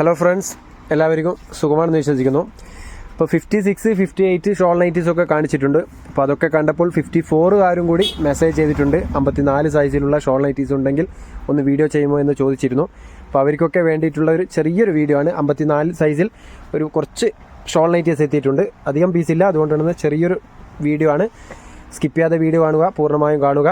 Hello friends എല്ലാവർക്കും സുഖമാണെന്ന് വിശ്വസിക്കുന്നു. ഇപ്പോൾ fifty six fifty eight shawl nighties ഒക്കെ കാണിച്ചിട്ടുണ്ട്. അപ്പോൾ അതൊക്കെ കണ്ടപ്പോൾ ഫിഫ്റ്റി ഫോറുകാരും കൂടി മെസ്സേജ് ചെയ്തിട്ടുണ്ട്. അമ്പത്തിനാല് സൈസിലുള്ള ഷോൾ നൈറ്റീസ് ഉണ്ടെങ്കിൽ ഒന്ന് വീഡിയോ ചെയ്യുമോ എന്ന് ചോദിച്ചിരുന്നു. അപ്പോൾ അവർക്കൊക്കെ വേണ്ടിയിട്ടുള്ള ഒരു ചെറിയൊരു വീഡിയോ ആണ്. അമ്പത്തിനാല് സൈസിൽ ഒരു കുറച്ച് ഷോൾ നൈറ്റീസ് എത്തിയിട്ടുണ്ട്. അധികം ഇല്ല. അതുകൊണ്ടാണ് ചെറിയൊരു വീഡിയോ ആണ്. സ്കിപ്പ് ചെയ്യാതെ വീഡിയോ കാണുക പൂർണമായും കാണുക.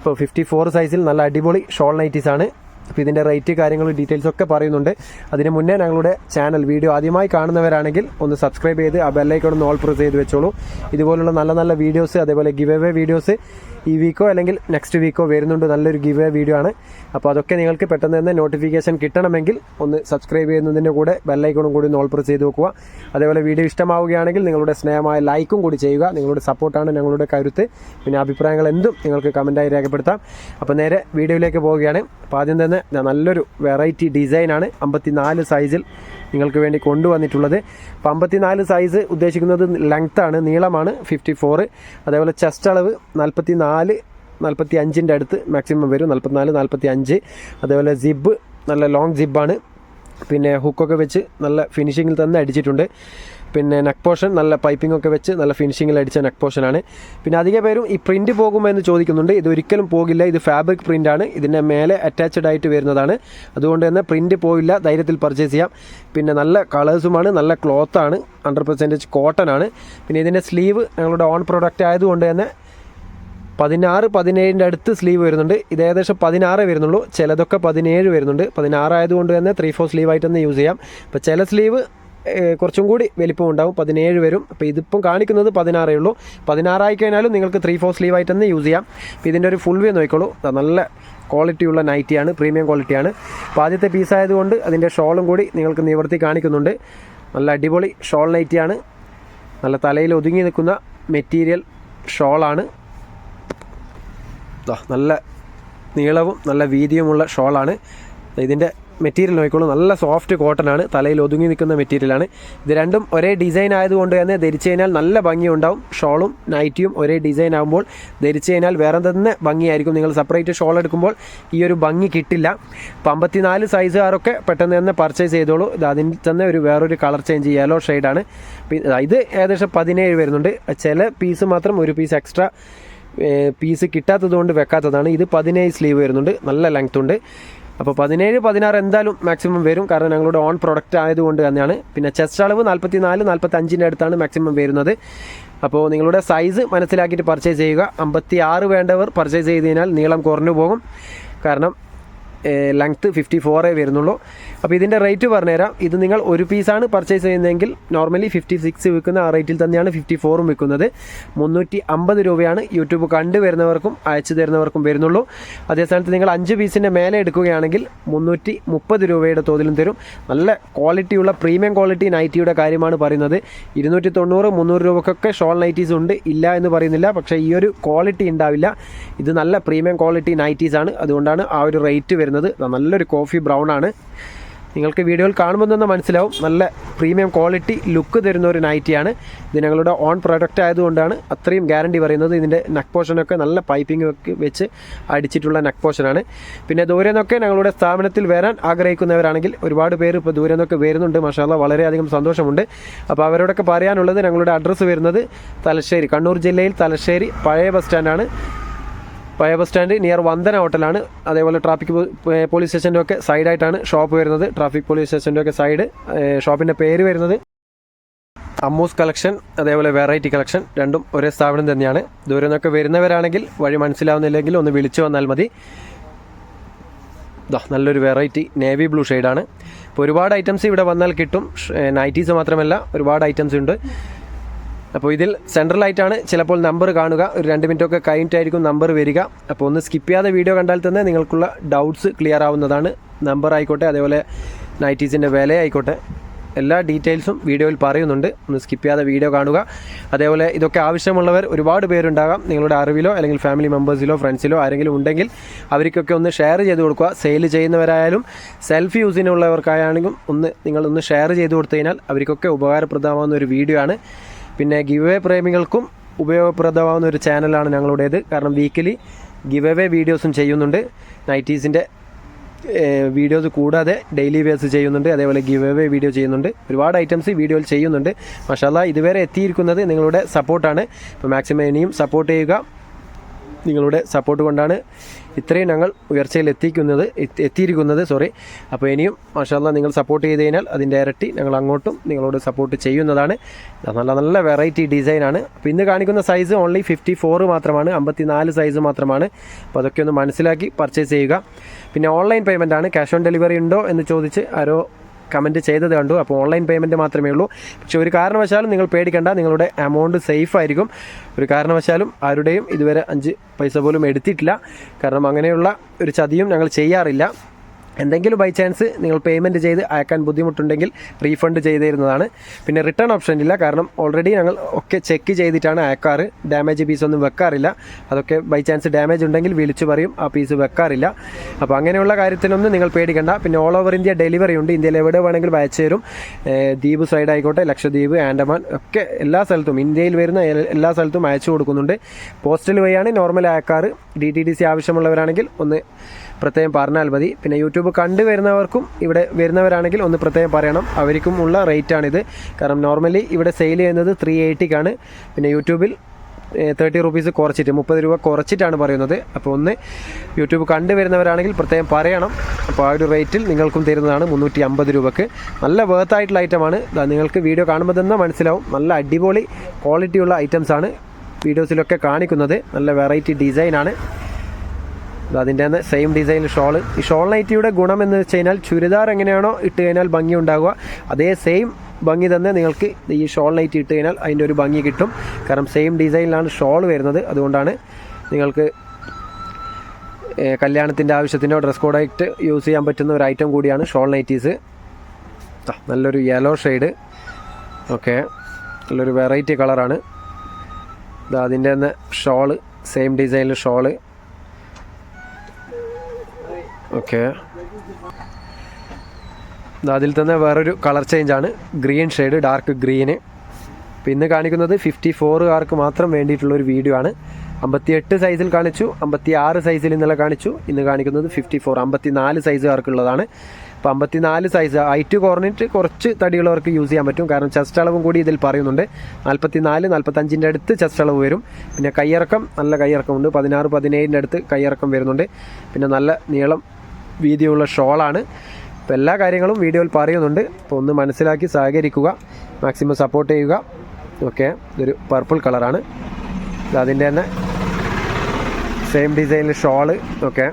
ഇപ്പോൾ ഫിഫ്റ്റി ഫോർ സൈസിൽ നല്ല അടിപൊളി ഷോൾ നൈറ്റീസ് ആണ്. അപ്പോൾ ഇതിന്റെ റേറ്റ് കാര്യങ്ങൾ ഡീറ്റെയിൽസ് ഒക്കെ പറയുന്നുണ്ട്. അതിന് മുന്നേ ഞങ്ങളുടെ ചാനൽ വീഡിയോ ആദ്യമായി കാണുന്നവരാണെങ്കിൽ ഒന്ന് സബ്സ്ക്രൈബ് ചെയ്ത് ആ ബെല്ലൈക്കൺ ഒന്ന് ഓൾ പ്രസ് ചെയ്ത് വെച്ചോളൂ. ഇതുപോലുള്ള നല്ല നല്ല വീഡിയോസ് അതേപോലെ ഗിവ് എവേ വീഡിയോസ് ഈ വീക്കോ അല്ലെങ്കിൽ നെക്സ്റ്റ് വീക്കോ വരുന്നുണ്ട് നല്ലൊരു ഗിവ് വീഡിയോ ആണ്. അപ്പോൾ അതൊക്കെ നിങ്ങൾക്ക് പെട്ടെന്ന് തന്നെ നോട്ടിഫിക്കേഷൻ കിട്ടണമെങ്കിൽ ഒന്ന് സബ്സ്ക്രൈബ് ചെയ്യുന്നതിന്റെ കൂടെ ബെല്ലൈക്കണും കൂടി ഒന്ന് ഓൾ പ്രസ് ചെയ്ത് വെക്കുക. അതേപോലെ വീഡിയോ ഇഷ്ടമാവുകയാണെങ്കിൽ നിങ്ങളുടെ സ്നേഹമായ ലൈക്കും കൂടി ചെയ്യുക. നിങ്ങളുടെ സപ്പോർട്ടാണ് ഞങ്ങളുടെ കരുത്ത്. പിന്നെ അഭിപ്രായങ്ങൾ എന്തും നിങ്ങൾക്ക് കമന്റായി രേഖപ്പെടുത്താം. അപ്പോൾ നേരെ വീഡിയോയിലേക്ക് പോവുകയാണ്. അപ്പോൾ ആദ്യം തന്നെ നല്ലൊരു വെറൈറ്റി ഡിസൈനാണ് അമ്പത്തിനാല് സൈസിൽ നിങ്ങൾക്ക് വേണ്ടി കൊണ്ടുവന്നിട്ടുള്ളത്. അപ്പോൾ അമ്പത്തിനാല് സൈസ് ഉദ്ദേശിക്കുന്നത് ലെങ്ത്താണ് നീളമാണ് ഫിഫ്റ്റി ഫോറ് അതേപോലെ ചെസ്റ്റ് അളവ് നാൽപ്പത്തി നാല് നാൽപ്പത്തി അഞ്ചിന്റെ അടുത്ത് മാക്സിമം വരും നാൽപ്പത്തിനാല് നാൽപ്പത്തി അഞ്ച് അതേപോലെ സിബ് നല്ല ലോങ് സിബാണ് പിന്നെ ഹുക്കൊക്കെ വെച്ച് നല്ല ഫിനിഷിങ്ങിൽ തന്നെ അടിച്ചിട്ടുണ്ട്. പിന്നെ നെക്ക് പോർഷൻ നല്ല പൈപ്പിംഗ് ഒക്കെ വെച്ച് നല്ല ഫിനിഷിങ്ങിൽ അടിച്ച നെക്ക് പോർഷനാണ് പിന്നെ അധിക പേരും ഈ പ്രിന്റ് പോകുമോ എന്ന് ചോദിക്കുന്നുണ്ട്. ഇത് ഒരിക്കലും പോകില്ല. ഇത് ഫാബ്രിക് പ്രിന്റ് ആണ്. ഇതിന്റെ മേലെ അറ്റാച്ച്ഡ് ആയിട്ട് വരുന്നതാണ്. അതുകൊണ്ട് തന്നെ പ്രിന്റ് പോയില്ല. ധൈര്യത്തിൽ പർച്ചേസ് ചെയ്യാം. പിന്നെ നല്ല കളേഴ്സുമാണ് നല്ല ക്ലോത്താണ് ഹൺഡ്രഡ് പെർസെന്റേജ് കോട്ടൺ ആണ്. പിന്നെ ഇതിന്റെ സ്ലീവ് ഞങ്ങളുടെ ഓൺ പ്രൊഡക്റ്റ് ആയതുകൊണ്ട് തന്നെ പതിനാറ് പതിനേഴിന്റെ അടുത്ത് സ്ലീവ് വരുന്നുണ്ട്. ഇത് ഏകദേശം പതിനാറ് വരുന്നുള്ളൂ. ചിലതൊക്കെ പതിനേഴ് വരുന്നുണ്ട്. പതിനാറായതുകൊണ്ട് തന്നെ ത്രീ ഫോർ സ്ലീവ് തന്നെ യൂസ് ചെയ്യാം. അപ്പോൾ ചില സ്ലീവ് കുറച്ചും കൂടി വലിപ്പം ഉണ്ടാവും പതിനേഴ് വരും. അപ്പോൾ ഇതിപ്പം കാണിക്കുന്നത് പതിനാറേ ഉള്ളൂ. പതിനാറായി കഴിഞ്ഞാലും നിങ്ങൾക്ക് ത്രീ ഫോർ സ്ലീവ് ആയിട്ട് തന്നെ യൂസ് ചെയ്യാം. അപ്പോൾ ഇതിന്റെ ഒരു ഫുൾ വ്യൂ നോക്കിക്കോളൂ. നല്ല ക്വാളിറ്റിയുള്ള നൈറ്റിയാണ് പ്രീമിയം ക്വാളിറ്റിയാണ് അപ്പോൾ ആദ്യത്തെ പീസ് ആയതുകൊണ്ട് അതിന്റെ ഷോളും കൂടി നിങ്ങൾക്ക് നിവർത്തി കാണിക്കുന്നുണ്ട്. നല്ല അടിപൊളി ഷോൾ നൈറ്റിയാണ് നല്ല തലയിൽ ഒതുങ്ങി നിൽക്കുന്ന മെറ്റീരിയൽ ഷോളാണ്. നല്ല നീളവും നല്ല വീതിയുമുള്ള ഷോളാണ്. ഇതിന്റെ മെറ്റീരിയൽ നോക്കിക്കോളൂ. നല്ല സോഫ്റ്റ് കോട്ടൺ ആണ് തലയിൽ ഒതുങ്ങി നിൽക്കുന്ന മെറ്റീരിയലാണ്. ഇത് രണ്ടും ഒരേ ഡിസൈൻ ആയതുകൊണ്ട് തന്നെ ധരിച്ചു കഴിഞ്ഞാൽ നല്ല ഭംഗിയുണ്ടാവും. ഷോളും നൈറ്റിയും ഒരേ ഡിസൈൻ ആകുമ്പോൾ ധരിച്ചു കഴിഞ്ഞാൽ വേറെ തന്നെ ഭംഗിയായിരിക്കും. നിങ്ങൾ സെപ്പറേറ്റ് ഷോൾ എടുക്കുമ്പോൾ ഈ ഒരു ഭംഗി കിട്ടില്ല. അപ്പം അമ്പത്തിനാല് സൈസുകാരൊക്കെ പെട്ടെന്ന് തന്നെ പർച്ചേസ് ചെയ്തോളൂ. ഇത് അതിൽ തന്നെ ഒരു വേറൊരു കളർ ചേഞ്ച് യെല്ലോ ഷെയ്ഡാണ്. ഇത് ഏകദേശം പതിനേഴ് വരുന്നുണ്ട്. ചില പീസ് മാത്രം ഒരു പീസ് എക്സ്ട്രാ പീസ് കിട്ടാത്തത് കൊണ്ട് വെക്കാത്തതാണ്. ഇത് പതിനേഴ് സ്ലീവ് വരുന്നുണ്ട്. നല്ല ലെങ്ത് ഉണ്ട്. അപ്പോൾ പതിനേഴ് പതിനാറ് എന്തായാലും മാക്സിമം വരും. കാരണം ഞങ്ങളുടെ ഓൺ പ്രൊഡക്റ്റ് ആയതുകൊണ്ട് തന്നെയാണ്. പിന്നെ ചെസ്റ്റ് അളവ് നാൽപ്പത്തി നാല് നാൽപ്പത്തി അഞ്ചിന്റെ അടുത്താണ് മാക്സിമം വരുന്നത്. അപ്പോൾ നിങ്ങളുടെ സൈസ് മനസ്സിലാക്കിയിട്ട് പർച്ചേസ് ചെയ്യുക. അമ്പത്തി ആറ് വേണ്ടവർ പർച്ചേസ് ചെയ്ത് കഴിഞ്ഞാൽ നീളം കുറഞ്ഞു പോകും. കാരണം ലെങ്ത്ത് ഫിഫ്റ്റി ഫോറേ വരുന്നുള്ളൂ. അപ്പോൾ ഇതിന്റെ റേറ്റ് പറഞ്ഞുതരാം. ഇത് നിങ്ങൾ ഒരു പീസാണ് പർച്ചേസ് ചെയ്യുന്നതെങ്കിൽ നോർമലി ഫിഫ്റ്റി സിക്സ് വിൽക്കുന്ന ആ റേറ്റിൽ തന്നെയാണ് ഫിഫ്റ്റി ഫോറും വിൽക്കുന്നത്. മുന്നൂറ്റി അമ്പത് രൂപയാണ് യൂട്യൂബ് കണ്ടു വരുന്നവർക്കും അയച്ചു തരുന്നവർക്കും വരുന്നുള്ളൂ. അതേ സ്ഥലത്ത് നിങ്ങൾ അഞ്ച് പീസിന്റെ മേലെ എടുക്കുകയാണെങ്കിൽ മുന്നൂറ്റി മുപ്പത് രൂപയുടെ തോതിലും തരും. നല്ല ക്വാളിറ്റിയുള്ള പ്രീമിയം ക്വാളിറ്റി നൈറ്റിയുടെ കാര്യമാണ് പറയുന്നത്. ഇരുന്നൂറ്റി തൊണ്ണൂറ് മുന്നൂറ് രൂപക്കൊക്കെ ഷോൾ നൈറ്റീസ് ഉണ്ട്. ഇല്ല എന്ന് പറയുന്നില്ല. പക്ഷേ ഈ ഒരു ക്വാളിറ്റി ഉണ്ടാവില്ല. ഇത് നല്ല പ്രീമിയം ക്വാളിറ്റി നൈറ്റീസ് ആണ്. അതുകൊണ്ടാണ് ആ ഒരു റേറ്റ് വരുന്നത്. നല്ലൊരു കോഫി ബ്രൗൺ ആണ്. നിങ്ങൾക്ക് വീഡിയോയിൽ കാണുമ്പോൾ തന്നെ മനസ്സിലാവും. നല്ല പ്രീമിയം ക്വാളിറ്റി ലുക്ക് തരുന്ന ഒരു നൈറ്റിയാണ് ഇത് ഞങ്ങളുടെ ഓൺ പ്രൊഡക്റ്റ് ആയതുകൊണ്ടാണ് അത്രയും ഗ്യാരണ്ടി പറയുന്നത്. ഇതിന്റെ നെക്ക് പോർഷനൊക്കെ നല്ല പൈപ്പിംഗ് ഒക്കെ വെച്ച് അടിച്ചിട്ടുള്ള നെക്ക് പോഷനാണ് പിന്നെ ദൂരെ നിന്നൊക്കെ ഞങ്ങളുടെ സ്ഥാപനത്തിൽ വരാൻ ആഗ്രഹിക്കുന്നവരാണെങ്കിൽ ഒരുപാട് പേര് ഇപ്പോൾ ദൂരെ നിന്നൊക്കെ വരുന്നുണ്ട്. മഷാല വളരെയധികം സന്തോഷമുണ്ട്. അപ്പോൾ അവരോടൊക്കെ പറയാനുള്ളത് ഞങ്ങളുടെ അഡ്രസ്സ് വരുന്നത് തലശ്ശേരി കണ്ണൂർ ജില്ലയിൽ തലശ്ശേരി പഴയ ബസ് സ്റ്റാൻഡാണ് പഴയ ബസ് സ്റ്റാൻഡ് നിയർ വന്ദന ഹോട്ടലാണ്. അതേപോലെ ട്രാഫിക് പോലീസ് സ്റ്റേഷന്റെ ഒക്കെ സൈഡായിട്ടാണ് ഷോപ്പ് വരുന്നത്. ട്രാഫിക് പോലീസ് സ്റ്റേഷന്റെ ഒക്കെ സൈഡ് ഷോപ്പിന്റെ പേര് വരുന്നത്. അമ്മൂസ് കളക്ഷൻ അതേപോലെ വെറൈറ്റി കളക്ഷൻ രണ്ടും ഒരേ സ്ഥാപനം തന്നെയാണ്. ദൂരെ നിന്നൊക്കെ വരുന്നവരാണെങ്കിൽ വഴി മനസ്സിലാവുന്നില്ലെങ്കിൽ ഒന്ന് വിളിച്ചു വന്നാൽ മതി. നല്ലൊരു വെറൈറ്റി നേവി ബ്ലൂ ഷെയ്ഡാണ്. ഇപ്പോൾ ഒരുപാട് ഐറ്റംസ് ഇവിടെ വന്നാൽ കിട്ടും. നൈറ്റീസ് മാത്രമല്ല ഒരുപാട് ഐറ്റംസ് ഉണ്ട്. അപ്പോൾ ഇതിൽ സെൻട്രലായിട്ടാണ് ചിലപ്പോൾ നമ്പർ കാണുക. ഒരു രണ്ട് മിനിറ്റൊക്കെ കഴിഞ്ഞിട്ടായിരിക്കും നമ്പർ വരിക. അപ്പോൾ ഒന്ന് സ്കിപ്പ് ചെയ്യാതെ വീഡിയോ കണ്ടാൽ തന്നെ നിങ്ങൾക്കുള്ള ഡൗട്ട്സ് ക്ലിയർ ആവുന്നതാണ്. നമ്പർ ആയിക്കോട്ടെ അതേപോലെ നൈറ്റീസിന്റെ വില ആയിക്കോട്ടെ. എല്ലാ ഡീറ്റെയിൽസും വീഡിയോയിൽ പറയുന്നുണ്ട്. ഒന്ന് സ്കിപ്പ് ചെയ്യാതെ വീഡിയോ കാണുക. അതേപോലെ ഇതൊക്കെ ആവശ്യമുള്ളവർ ഒരുപാട് പേരുണ്ടാകാം. നിങ്ങളുടെ അറിവിലോ അല്ലെങ്കിൽ ഫാമിലി മെമ്പേഴ്സിലോ ഫ്രണ്ട്സിലോ ആരെങ്കിലും ഉണ്ടെങ്കിൽ അവർക്കൊക്കെ ഒന്ന് ഷെയർ ചെയ്ത് കൊടുക്കുക. സെയിൽ ചെയ്യുന്നവരായാലും സെൽഫ് യൂസിനുള്ളവർക്കായാലും ഒന്ന് നിങ്ങളൊന്ന് ഷെയർ ചെയ്ത് കൊടുത്തു കഴിഞ്ഞാൽ അവർക്കൊക്കെ ഉപകാരപ്രദമാകുന്ന ഒരു വീഡിയോ ആണ്. പിന്നെ ഗിവ് അവേ പ്രേമികൾക്കും ഉപയോഗപ്രദമാവുന്ന ഒരു ചാനലാണ് ഞങ്ങളുടേത്. കാരണം വീക്കിലി ഗിവ് എവേ വീഡിയോസും ചെയ്യുന്നുണ്ട്. നൈറ്റീസിന്റെ വീഡിയോസ് കൂടാതെ ഡെയിലി ബേസ് ചെയ്യുന്നുണ്ട്. അതേപോലെ ഗിവ് എവേ വീഡിയോ ചെയ്യുന്നുണ്ട്. ഒരുപാട് ഐറ്റംസ് വീഡിയോയിൽ ചെയ്യുന്നുണ്ട്. മഷാല്ല ഇതുവരെ എത്തിയിരിക്കുന്നത് നിങ്ങളുടെ സപ്പോർട്ടാണ് അപ്പോൾ മാക്സിമം ഇനിയും സപ്പോർട്ട് ചെയ്യുക. നിങ്ങളുടെ സപ്പോർട്ട് കൊണ്ടാണ് ഇത്രയും ഞങ്ങൾ ഉയർച്ചയിൽ എത്തിക്കുന്നത് എത്തി- എത്തിയിരിക്കുന്നത് സോറി അപ്പോൾ ഇനിയും മാഷാല്ല നിങ്ങൾ സപ്പോർട്ട് ചെയ്ത് കഴിഞ്ഞാൽ അതിന്റെ ഇരട്ടി ഞങ്ങൾ അങ്ങോട്ടും നിങ്ങളോട് സപ്പോർട്ട് ചെയ്യുന്നതാണ്. നല്ല നല്ല വെറൈറ്റി ഡിസൈനാണ് അപ്പോൾ ഇന്ന് കാണിക്കുന്ന സൈസ് ഓൺലി ഫിഫ്റ്റി ഫോർ മാത്രമാണ് അമ്പത്തി നാല് സൈസ് മാത്രമാണ്. അപ്പോൾ അതൊക്കെ ഒന്ന് മനസ്സിലാക്കി പർച്ചേസ് ചെയ്യുക. പിന്നെ ഓൺലൈൻ പേയ്മെന്റ് ആണ്. ക്യാഷ് ഓൺ ഡെലിവറി ഉണ്ടോ എന്ന് ചോദിച്ച് ആരോ കമന്റ് ചെയ്തത് കണ്ടു. അപ്പോൾ ഓൺലൈൻ പേയ്മെന്റ് മാത്രമേ ഉള്ളൂ. പക്ഷേ ഒരു കാരണവശാലും നിങ്ങൾ പേടിക്കേണ്ട. നിങ്ങളുടെ എമൗണ്ട് സേഫ് ആയിരിക്കും. ഒരു കാരണവശാലും ആരുടെയും ഇതുവരെ അഞ്ച് പൈസ പോലും എടുത്തിട്ടില്ല. കാരണം അങ്ങനെയുള്ള ഒരു ചതിയും ഞങ്ങൾ ചെയ്യാറില്ല. എന്തെങ്കിലും ബൈ ചാൻസ് നിങ്ങൾ പേയ്മെന്റ് ചെയ്ത് അയക്കാൻ ബുദ്ധിമുട്ടുണ്ടെങ്കിൽ റീഫണ്ട് ചെയ്തു തരുന്നതാണ് പിന്നെ റിട്ടേൺ ഓപ്ഷൻ ഇല്ല. കാരണം ഓൾറെഡി ഞങ്ങൾ ഒക്കെ ചെക്ക് ചെയ്തിട്ടാണ് അയക്കാറ്. ഡാമേജ് പീസ് ഒന്നും വെക്കാറില്ല. അതൊക്കെ ബൈ ചാൻസ് ഡാമേജ് ഉണ്ടെങ്കിൽ വിളിച്ചു പറയും. ആ പീസ് വെക്കാറില്ല. അപ്പോൾ അങ്ങനെയുള്ള കാര്യത്തിനൊന്നും നിങ്ങൾ പേടിക്കണ്ട. പിന്നെ ഓൾ ഓവർ ഇന്ത്യ ഡെലിവറി ഉണ്ട്. ഇന്ത്യയിൽ എവിടെ വേണമെങ്കിലും അയച്ചു തരും. ദ്വീപ് സൈഡ് ആയിക്കോട്ടെ ലക്ഷദ്വീപ് ആൻഡമാൻ ഒക്കെ എല്ലാ സ്ഥലത്തും ഇന്ത്യയിൽ വരുന്ന എല്ലാ സ്ഥലത്തും അയച്ചു കൊടുക്കുന്നുണ്ട്. പോസ്റ്റൽ വഴിയാണ് നോർമൽ അയക്കാറ്. ഡി ടി ഡി സി ആവശ്യമുള്ളവരാണെങ്കിൽ ഒന്ന് പ്രത്യേകം പറഞ്ഞാൽ മതി. പിന്നെ യൂട്യൂബ് കണ്ടു വരുന്നവർക്കും ഇവിടെ വരുന്നവരാണെങ്കിൽ ഒന്ന് പ്രത്യേകം പറയണം. അവർക്കും ഉള്ള റേറ്റാണിത് കാരണം നോർമലി ഇവിടെ സെയിൽ ചെയ്യുന്നത് ത്രീ എയ്റ്റിക്കാണ് പിന്നെ യൂട്യൂബിൽ തേർട്ടി റുപ്പീസ് കുറച്ചിട്ട് മുപ്പത് രൂപ കുറച്ചിട്ടാണ് പറയുന്നത്. അപ്പോൾ ഒന്ന് യൂട്യൂബ് കണ്ടുവരുന്നവരാണെങ്കിൽ പ്രത്യേകം പറയണം. അപ്പോൾ ആ ഒരു റേറ്റിൽ നിങ്ങൾക്കും തരുന്നതാണ് മുന്നൂറ്റി അമ്പത് രൂപക്ക്. നല്ല വേർത്തായിട്ടുള്ള ഐറ്റമാണ് നിങ്ങൾക്ക് വീഡിയോ കാണുമ്പോൾ തന്നെ മനസ്സിലാവും. നല്ല അടിപൊളി ക്വാളിറ്റിയുള്ള ഐറ്റംസാണ് വീഡിയോസിലൊക്കെ കാണിക്കുന്നത്. നല്ല വെറൈറ്റി ഡിസൈനാണ് അതിന്റെ തന്നെ സെയിം ഡിസൈൻ ഷോൾ ഈ ഷോൾ നൈറ്റിയുടെ ഗുണം എന്ന് വെച്ച് കഴിഞ്ഞാൽ ചുരിദാർ എങ്ങനെയാണോ ഇട്ട് കഴിഞ്ഞാൽ ഭംഗി ഉണ്ടാകുക അതേ സെയിം ഭംഗി തന്നെ നിങ്ങൾക്ക് ഈ ഷോൾ നൈറ്റി ഇട്ട് കഴിഞ്ഞാൽ അതിന്റെ ഒരു ഭംഗി കിട്ടും. കാരണം സെയിം ഡിസൈനിലാണ് ഷോൾ വരുന്നത്. അതുകൊണ്ടാണ് നിങ്ങൾക്ക് കല്യാണത്തിന്റെ ആവശ്യത്തിനോ ഡ്രസ് കോഡായിട്ട് യൂസ് ചെയ്യാൻ പറ്റുന്ന ഒരു ഐറ്റം കൂടിയാണ് ഷോൾ നൈറ്റീസ് നല്ലൊരു യെല്ലോ ഷെയ്ഡ് ഓക്കെ. നല്ലൊരു വെറൈറ്റി കളറാണ് അതിന്റെ തന്നെ ഷോൾ സെയിം ഡിസൈനിൽ ഷോൾ ഓക്കെ. അതിൽ തന്നെ വേറൊരു കളർ ചേഞ്ചാണ് ഗ്രീൻ ഷെയ്ഡ് ഡാർക്ക് ഗ്രീന് പിന്നെ കാണിക്കുന്നത് ഫിഫ്റ്റി ഫോറുകാർക്ക് മാത്രം വേണ്ടിയിട്ടുള്ള ഒരു വീഡിയോ ആണ്. അമ്പത്തിയെട്ട് സൈസിൽ കാണിച്ചു അമ്പത്തി ആറ് സൈസിൽ ഇന്നലെ കാണിച്ചു. ഇന്ന് കാണിക്കുന്നത് ഫിഫ്റ്റി ഫോർ അമ്പത്തി നാല് സൈസുകാർക്കുള്ളതാണ് അപ്പോൾ അമ്പത്തി നാല് സൈസ് ഹൈറ്റ് കുറഞ്ഞിട്ട് കുറച്ച് തടിയുള്ളവർക്ക് യൂസ് ചെയ്യാൻ പറ്റും. കാരണം ചെസ്റ്റ് അളവും കൂടി ഇതിൽ പറയുന്നുണ്ട്. നാൽപ്പത്തി നാല് നാൽപ്പത്തഞ്ചിന്റെ അടുത്ത് ചെസ്റ്റ് അളവ് വരും. പിന്നെ കയ്യിറക്കം നല്ല കയ്യിറക്കമുണ്ട് പതിനാറ് പതിനേഴിന്റെ അടുത്ത് കയ്യിറക്കം വരുന്നുണ്ട്. പിന്നെ നല്ല നീളം വീതിയുള്ള ഷോളാണ്. അപ്പോൾ എല്ലാ കാര്യങ്ങളും വീഡിയോയിൽ പറയുന്നുണ്ട്. അപ്പോൾ ഒന്ന് മനസ്സിലാക്കി സഹകരിക്കുക മാക്സിമം സപ്പോർട്ട് ചെയ്യുക. ഓക്കെ ഇതൊരു പർപ്പിൾ കളറാണ് അതിന്റെ തന്നെ സെയിം ഡിസൈനിൽ ഷോൾ ഓക്കെ.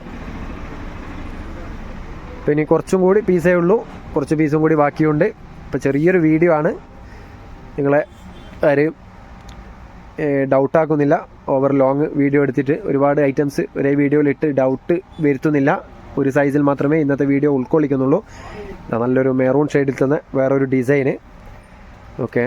അപ്പോൾ ഇനി കുറച്ചും കൂടി പീസേ ഉള്ളൂ. കുറച്ച് പീസും കൂടി ബാക്കിയുണ്ട്. ഇപ്പോൾ ചെറിയൊരു വീഡിയോ ആണ്. നിങ്ങളെ ആരെയും ഡൗട്ടാക്കുന്നില്ല ഓവർ ലോങ് വീഡിയോ എടുത്തിട്ട് ഒരുപാട് ഐറ്റംസ് ഒരേ വീഡിയോയിൽ ഇട്ട് ഡൗട്ട് വരുത്തുന്നില്ല. ഒരു സൈസിൽ മാത്രമേ ഇന്നത്തെ വീഡിയോ ഉൾക്കൊള്ളിക്കുന്നുള്ളൂ. നല്ലൊരു മെറൂൺ ഷെയ്ഡിൽ തന്നെ വേറൊരു ഡിസൈന് ഓക്കെ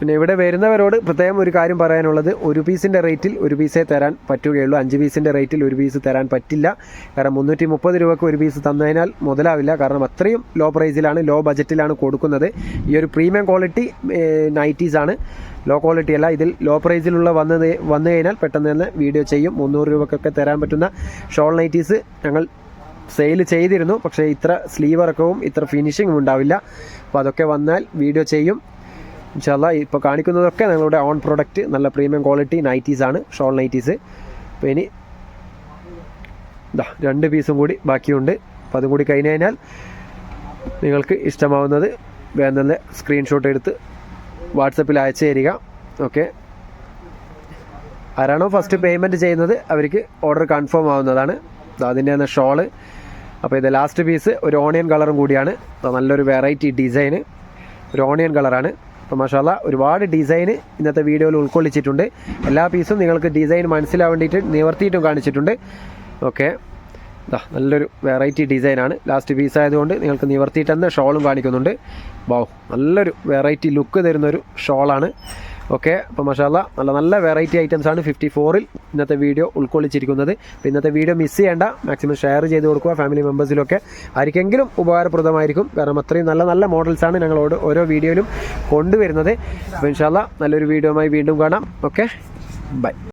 പിന്നെ ഇവിടെ വരുന്നവരോട് പ്രത്യേകം ഒരു കാര്യം പറയാനുള്ളത് ഒരു പീസിന്റെ റേറ്റിൽ ഒരു പീസേ തരാൻ പറ്റുകയുള്ളൂ. അഞ്ച് പീസിന്റെ റേറ്റിൽ ഒരു പീസ് തരാൻ പറ്റില്ല. കാരണം മുന്നൂറ്റി മുപ്പത് രൂപക്ക് ഒരു പീസ് തന്നതിനാൽ മുതലാവില്ല. കാരണം അത്രയും ലോ പ്രൈസിലാണ് ലോ ബജറ്റിലാണ് കൊടുക്കുന്നത്. ഈ ഒരു പ്രീമിയം ക്വാളിറ്റി നൈറ്റീസ് ആണ് ലോ ക്വാളിറ്റി അല്ല ഇതിൽ ലോ പ്രൈസിലുള്ള വന്നത് വന്നു കഴിഞ്ഞാൽ പെട്ടെന്ന് തന്നെ വീഡിയോ ചെയ്യും. മുന്നൂറ് രൂപക്കൊക്കെ തരാൻ പറ്റുന്ന ഷോൾ നൈറ്റീസ് ഞങ്ങൾ സെയിൽ ചെയ്തിരുന്നു. പക്ഷേ ഇത്ര സ്ലീവ് ഇറക്കവും ഇത്ര ഫിനിഷിങ്ങും ഉണ്ടാവില്ല. അപ്പോൾ അതൊക്കെ വന്നാൽ വീഡിയോ ചെയ്യും. ഇൻഷാല്ല ഇപ്പോൾ കാണിക്കുന്നതൊക്കെ ഞങ്ങളുടെ ഓൺ പ്രൊഡക്റ്റ് നല്ല പ്രീമിയം ക്വാളിറ്റി നൈറ്റീസ് ആണ് ഷോൾ നൈറ്റീസ് അപ്പോൾ ഇനി ഇതാ രണ്ട് പീസും കൂടി ബാക്കിയുണ്ട്. അപ്പോൾ അതും കൂടി കഴിഞ്ഞ് കഴിഞ്ഞാൽ നിങ്ങൾക്ക് ഇഷ്ടമാവുന്നത് തന്നെ സ്ക്രീൻഷോട്ട് എടുത്ത് വാട്സപ്പിൽ അയച്ചു തരിക. ഓക്കെ ആരാണോ ഫസ്റ്റ് പേയ്മെന്റ് ചെയ്യുന്നത് അവർക്ക് ഓർഡർ കൺഫേം ആവുന്നതാണ്. അതിന്റെ തന്നെ ഷോൾ അപ്പോൾ ഇത് ലാസ്റ്റ് പീസ് ഒരു ഓണിയൻ കളറും കൂടിയാണ്. നല്ലൊരു വെറൈറ്റി ഡിസൈന് ഒരു ഓണിയൻ കളറാണ് അപ്പോൾ മഷാല ഒരുപാട് ഡിസൈൻ ഇന്നത്തെ വീഡിയോയിൽ ഉൾക്കൊള്ളിച്ചിട്ടുണ്ട്. എല്ലാ പീസും നിങ്ങൾക്ക് ഡിസൈൻ മനസ്സിലാവാൻ വേണ്ടിയിട്ട് നിവർത്തിയിട്ടും കാണിച്ചിട്ടുണ്ട്. ഓക്കെ ദാ നല്ലൊരു വെറൈറ്റി ഡിസൈനാണ് ലാസ്റ്റ് പീസ് ആയതുകൊണ്ട് നിങ്ങൾക്ക് നിവർത്തിയിട്ട് തന്നെ ഷോളും കാണിക്കുന്നുണ്ട്. വാവ് നല്ലൊരു വെറൈറ്റി ലുക്ക് തരുന്നൊരു ഷോളാണ്. ഓക്കെ അപ്പോൾ മഷാല്ല നല്ല നല്ല വെറൈറ്റി ഐറ്റംസ് ആണ് ഫിഫ്റ്റി ഫോറിൽ ഇന്നത്തെ വീഡിയോ ഉൾക്കൊള്ളിച്ചിരിക്കുന്നത്. അപ്പോൾ ഇന്നത്തെ വീഡിയോ മിസ് ചെയ്യേണ്ട മാക്സിമം ഷെയർ ചെയ്ത് കൊടുക്കുക ഫാമിലി മെമ്പേഴ്സിലൊക്കെ ആർക്കെങ്കിലും ഉപകാരപ്രദമായിരിക്കും. കാരണം അത്രയും നല്ല നല്ല മോഡൽസാണ് ഞങ്ങൾ ഓരോ- ഓരോ വീഡിയോയിലും കൊണ്ടുവരുന്നത്. അപ്പോൾ ഇൻഷാല്ല നല്ലൊരു വീഡിയോയുമായി വീണ്ടും കാണാം. Okay bye